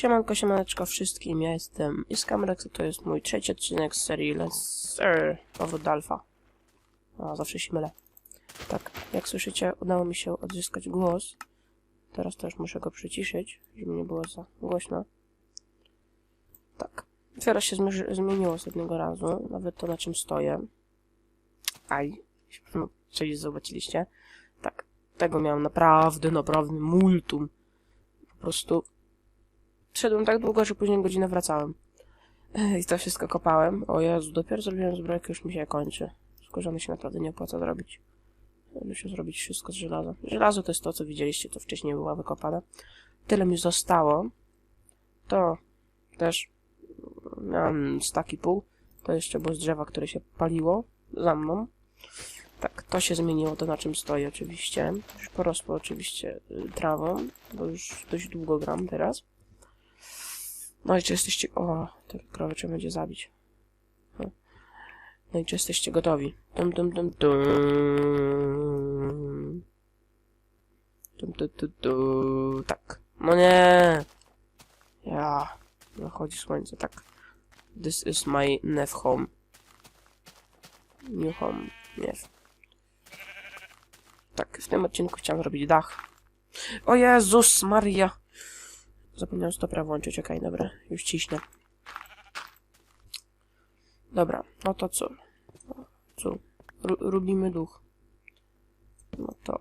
Siemanko, siemaneczko wszystkim, ja jestem Iskamrex, to jest mój trzeci odcinek z serii Lesser Powód Alpha. A, zawsze się mylę. Tak, jak słyszycie, udało mi się odzyskać głos. Teraz też muszę go przyciszyć, żeby nie było za głośno. Tak, teraz się zmieniło ostatniego razu, nawet to na czym stoję. Aj, no, czyli zobaczyliście. Tak, tego miałem naprawdę, naprawdę multum. Po prostu Szedłem tak długo, że później godzinę wracałem. I to wszystko kopałem. O Jezu, dopiero zrobiłem zbrojkę, już mi się kończy. Skórzany się naprawdę nie opłaca zrobić. Muszę zrobić wszystko z żelaza. Żelazo to jest to, co widzieliście, co wcześniej było wykopane. Tyle mi zostało. To też miałem stak i pół. To jeszcze było z drzewa, które się paliło za mną. Tak, to się zmieniło, to na czym stoję oczywiście. Już porosło oczywiście y, trawą, bo już dość długo gram teraz. No i czy jesteście... O, te krowy trzeba będzie zabić. No. No i czy jesteście gotowi? Dum, dum, dum, dum. Dum, dum, dum, dum. Tak. No nie! Ja. Zachodzi słońce, tak. This is my Nef home. New home. Nef. Tak, w tym odcinku chciałem zrobić dach. O Jezus Maria! Zapomniałem stopra włączyć, okej, okay, dobra, już ciśnę. Dobra, no to co? Co? Ru rubimy duch. No to...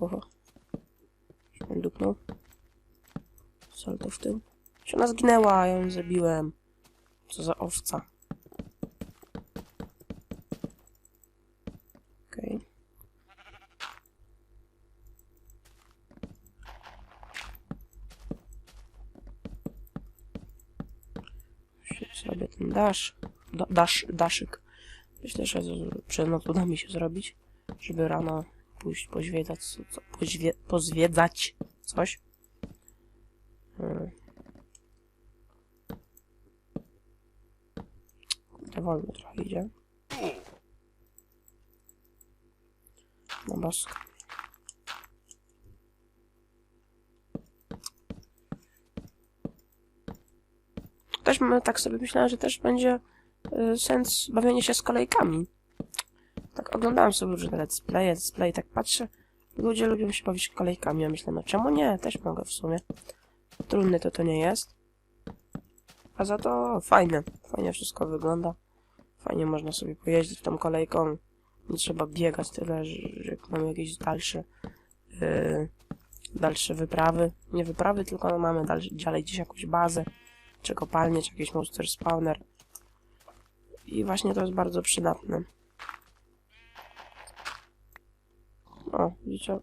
Oho. Dupnął. Salto w tył. Czy ona zginęła, ja ją zabiłem. Co za owca. Okej. Okay. Sobie ten dasz. Da, dasz, daszyk. Myślę, że przed noc uda mi się zrobić, żeby rano pójść pozwiedzać, co, co, pozwie, pozwiedzać coś. Hmm. Wolno trochę idzie. No bosko. Też tak sobie myślałem, że też będzie y, sens bawienia się z kolejkami. Tak oglądałem sobie różne let's play, let's play, tak patrzę. Ludzie lubią się bawić kolejkami, ja myślę, no czemu nie? Też mogę w sumie. Trudny to to nie jest. A za to fajne. Fajnie wszystko wygląda. Fajnie można sobie pojeździć tą kolejką. Nie trzeba biegać tyle, że, mamy jakieś dalsze yy, dalsze wyprawy. Nie wyprawy, tylko no mamy dalej, dalej gdzieś jakąś bazę, czy kopalnię, czy jakiś monster spawner. I właśnie to jest bardzo przydatne. O, widzicie?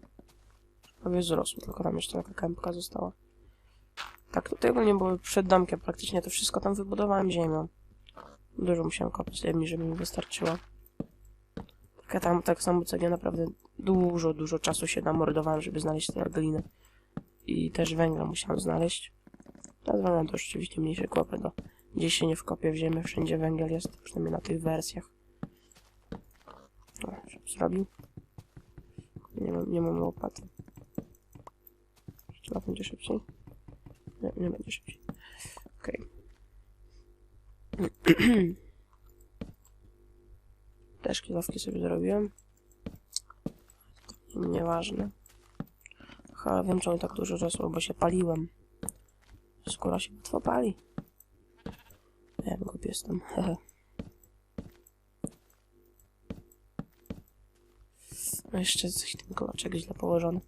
Prawie wzrosło, tylko tam jeszcze taka kępka została. Tak, tutaj ogólnie było przed domkiem praktycznie to wszystko tam wybudowałem ziemią. Dużo musiałem kopać ziemi, żeby mi wystarczyło. Tak, ja tam tak samo cegnie naprawdę dużo, dużo czasu się namordowałem, żeby znaleźć tę glinę. I też węgla musiałem znaleźć. A to rzeczywiście mniejsze kłopy, no. Gdzieś się nie wkopię w ziemię, wszędzie węgiel jest, przynajmniej na tych wersjach. O, żeby zrobił. Nie mam, nie mam łopaty. Czy będzie szybciej? Nie, nie będzie szybciej. Okej. Okay. Też kilowki sobie zrobiłem. Nieważne. Chyba wiem czemu tak dużo rosło, bo się paliłem. Skóra się łatwo pali. Ja głupi jestem. no jeszcze coś ten kolaczek źle położony.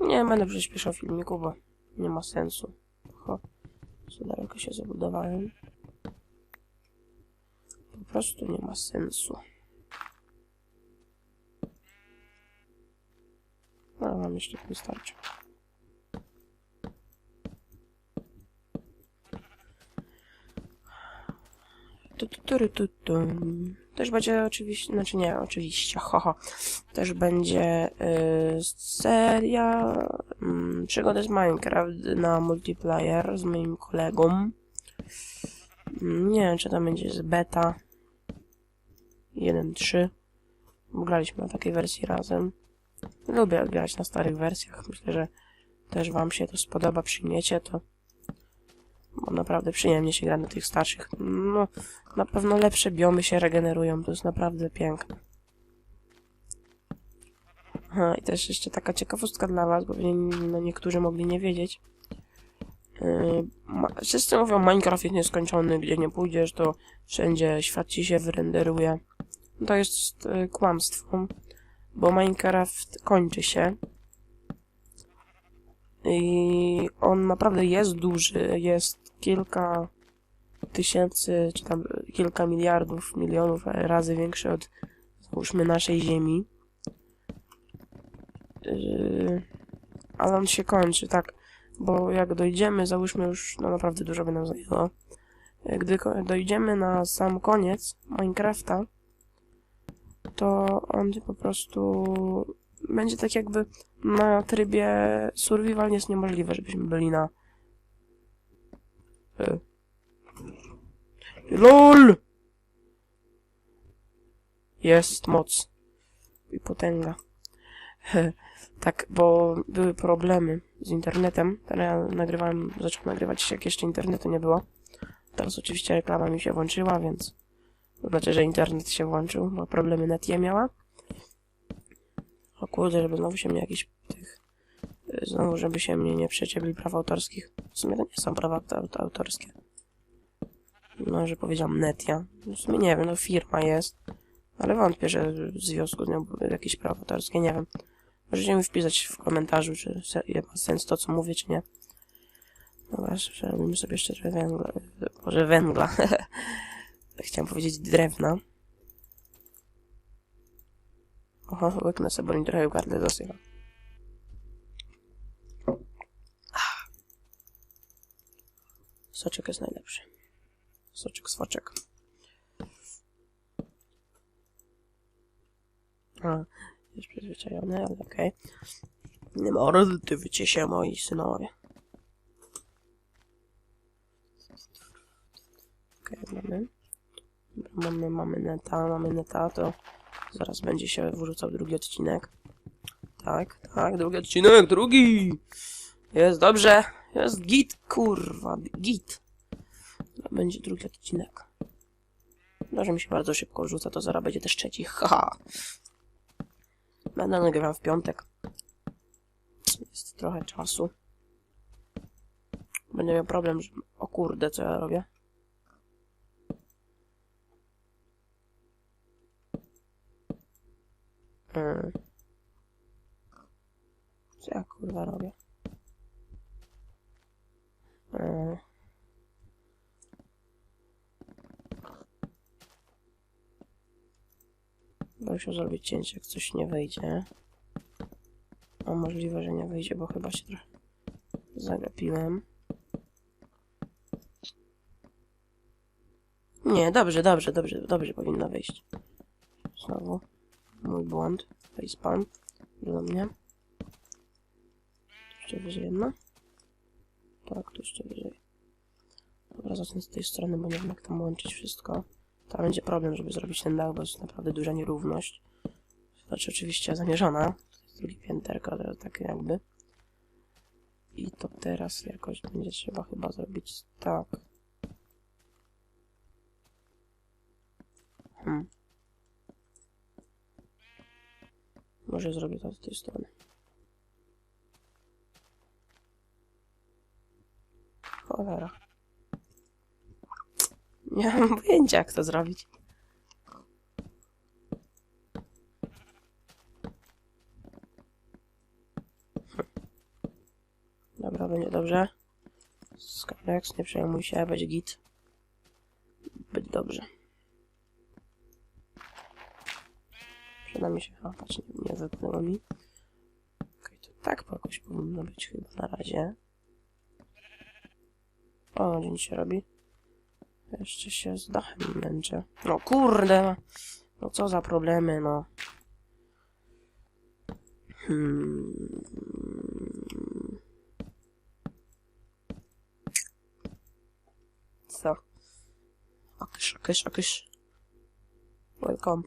Nie będę przyspieszał filmiku, bo nie ma sensu. Ho, za daleko się zabudowałem. Po prostu nie ma sensu. No, mam jeszcze wystarczy. Tu, tu, tu, tu, tu. Też będzie oczywiście, znaczy nie, oczywiście, haha. Też będzie y, seria y, przygody z Minecraft na multiplayer z moim kolegą. Mm, Nie wiem, czy to będzie z beta 1.3. Graliśmy na takiej wersji razem. Lubię grać na starych wersjach. Myślę, że też wam się to spodoba, przyjmiecie to. Bo naprawdę przyjemnie się gra na tych starszych. No, na pewno lepsze biomy się regenerują, to jest naprawdę piękne. Aha, i też jeszcze taka ciekawostka dla was, bo no, niektórzy mogli nie wiedzieć. Yy, wszyscy mówią, Minecraft jest nieskończony, gdzie nie pójdziesz, to wszędzie świat ci się wyrenderuje. To jest yy, kłamstwo, bo Minecraft kończy się. I on naprawdę jest duży, jest kilka tysięcy, czy tam kilka miliardów, milionów razy większy od, załóżmy, naszej Ziemi. Yy, ale on się kończy, tak, bo jak dojdziemy, załóżmy już, no naprawdę dużo by nam zajęło, Yy, gdy dojdziemy na sam koniec Minecrafta, to on po prostu będzie tak jakby na trybie survival jest niemożliwe, żebyśmy byli na. LOL! Jest moc i potęga. tak, bo były problemy z internetem. Teraz ja nagrywałem, zacząłem nagrywać jak jeszcze internetu nie było. Teraz oczywiście reklama mi się włączyła, więc to że internet się włączył, bo problemy net je miała. O kurde, żeby znowu się mnie jakiś tych... Znowu, żeby się mnie nie przeciebli praw autorskich. W sumie to nie są prawa aut- autorskie. No, że powiedziałam Netia. W sumie nie wiem, no firma jest. Ale wątpię, że w związku z nią były jakieś prawa autorskie, nie wiem. Możecie mi wpisać w komentarzu, czy ma sens to, co mówię, czy nie. Dobra, przerobimy sobie jeszcze trochę węgla. Może węgla. Chciałem powiedzieć drewna. Oho, łyknę sobie, bo mi trochę gardle zasycha. Soczek jest najlepszy. Soczek, swoczek. A, jest przyzwyczajony, ale okej. Nie mordujcie się, moi synowie. Okej, mamy. Dobra, mamy, mamy neta, mamy neta, to zaraz będzie się wrzucał drugi odcinek. Tak, tak, drugi odcinek, drugi! Jest dobrze, jest git, kurwa, git. To będzie drugi odcinek. No, że mi się bardzo szybko rzuca, to zaraz będzie też trzeci, haha. Będę nagrywam w piątek. Jest trochę czasu. Będę miał problem, że... O kurde, co ja robię? Hmm. Co ja kurwa robię? Bo musiał zrobić cięcie, jak coś nie wyjdzie. A możliwe, że nie wyjdzie, bo chyba się trochę zagapiłem. Nie, dobrze, dobrze, dobrze, dobrze powinno wyjść. Znowu. Mój błąd. Facepalm. Do mnie. Jeszcze wyżej jedno. Tak, tu jeszcze wyżej. Dobra, zacznę z tej strony, bo nie wiem jak tam łączyć wszystko. Tam będzie problem, żeby zrobić ten dach, bo jest naprawdę duża nierówność. Znaczy oczywiście zamierzona. To jest drugi pięterko, ale tak jakby. I to teraz jakoś będzie trzeba chyba zrobić tak. Hmm. Może zrobię to z tej strony. Cholera. Nie mam pojęcia, jak to zrobić. Dobra, będzie dobrze. Skyrex, nie przejmuj się, będzie git. Będzie dobrze. Przyda mi się, patrz, nie, nie mi. Okej, to tak po jakoś powinno być chyba na razie. O, dzień się robi. Jeszcze się z dachem męczę. No kurde! No co za problemy, no. Hmm. Co? Akysz, akysz, akysz. Welcome.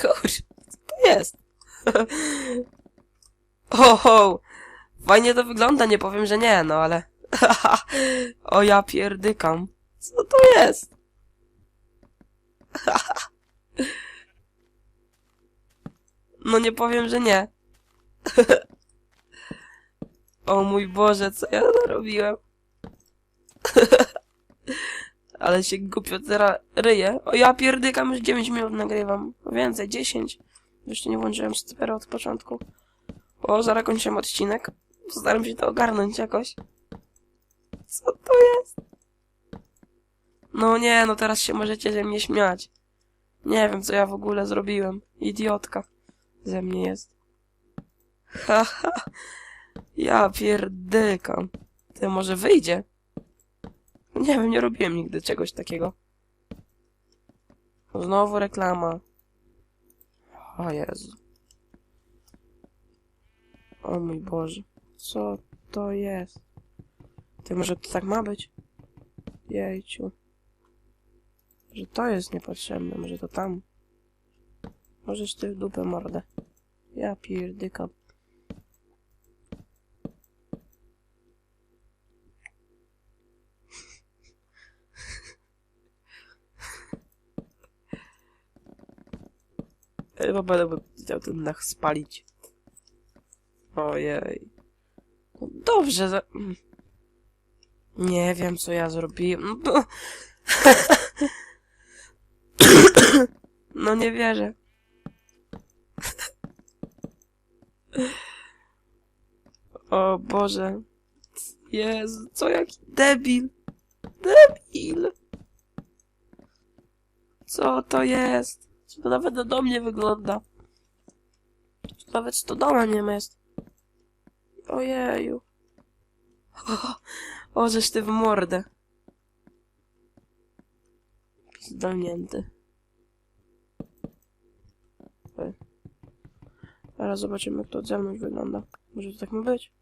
Kurczę, co to jest? Oho! Fajnie to wygląda, nie powiem, że nie, no ale... o ja pierdykam. Co to jest? no nie powiem, że nie. o mój Boże, co ja narobiłem? ale się głupio teraz ryję. O ja pierdykam, już 9 minut nagrywam. Więcej, 10. Jeszcze nie włączyłem stopera od początku. O, zaraz kończyłem odcinek. Postaram się to ogarnąć jakoś. Co to jest? No nie, no teraz się możecie ze mnie śmiać. Nie wiem, co ja w ogóle zrobiłem. Idiotka ze mnie jest. Haha. ja pierdykam. Ty może wyjdzie? Nie wiem, nie robiłem nigdy czegoś takiego. Znowu reklama. O Jezu. O mój Boże. Co to jest? Ty, może to tak ma być? Jejciu. Że to jest niepotrzebne, może to tam. Możesz ty w dupę mordę. Ja pierdykam. Chyba będę chciał ten dach spalić. Ojej. No dobrze, za... Nie wiem, co ja zrobiłem. No, nie wierzę. O Boże. Jezu, co jaki debil. Debil. Co to jest? Co to nawet do mnie wygląda? To nawet stodoła nie jest. Ojeju. O, o żeś ty w mordę. Zdolnięty. Teraz zobaczymy, jak to od zewnątrz wygląda. Może to tak ma być?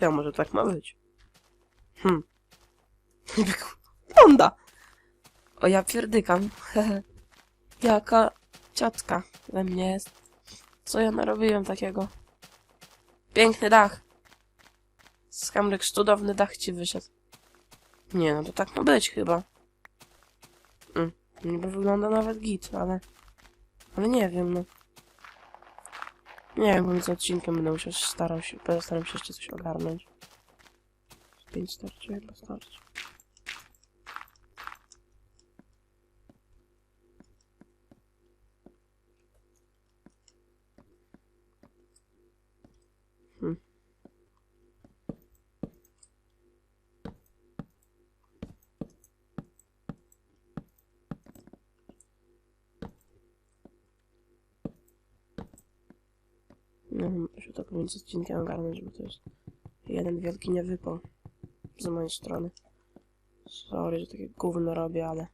Ja, może tak ma być. Hm. Wygląda! O, ja pierdykam. Jaka ciotka we mnie jest. Co ja narobiłem takiego? Piękny dach. Skamrek cudowny dach ci wyszedł. Nie, no to tak ma być chyba. Mm, niby wygląda nawet git, ale... Ale nie wiem, no. Nie wiem, pomiędzy odcinkiem będę musiał starał się, postaram się jeszcze coś ogarnąć. Z pięć starczy, chyba starczy. Hmm. Nie wiem, muszę to pomiędzy odcinkiem ogarnąć, bo to jest jeden wielki niewypał z mojej strony. Sorry, że takie gówno robię, ale...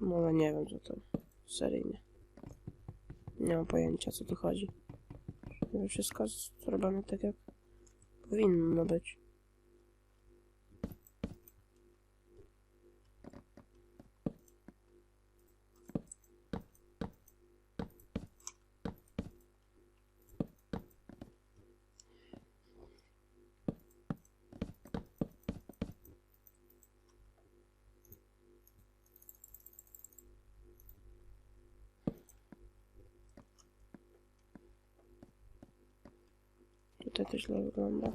No ale nie wiem, co to seryjnie. Nie mam pojęcia, co tu chodzi. Wszystko zrobione tak, jak powinno być. Tutaj to źle wygląda.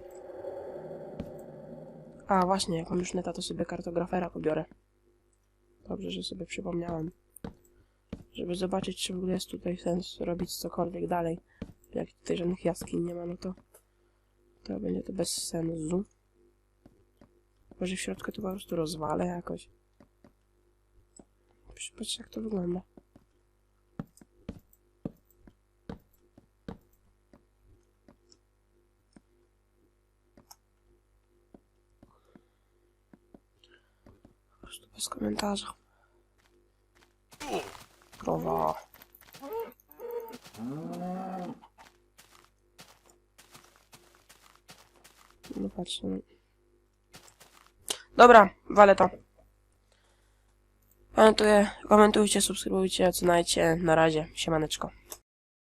A, właśnie, jak mam już neta, to sobie kartografera pobiorę. Dobrze, że sobie przypomniałem. Żeby zobaczyć, czy w ogóle jest tutaj sens robić cokolwiek dalej. Jak tutaj żadnych jaskiń nie ma, no to... To będzie to bez sensu. Może w środku to po prostu rozwalę jakoś. Patrzcie, jak to wygląda. Prostu bez komentarza. Krowa. No no. Dobra, walę to. Pamiętuję, komentujcie, subskrybujcie, ocenajcie. Na razie, siemaneczko.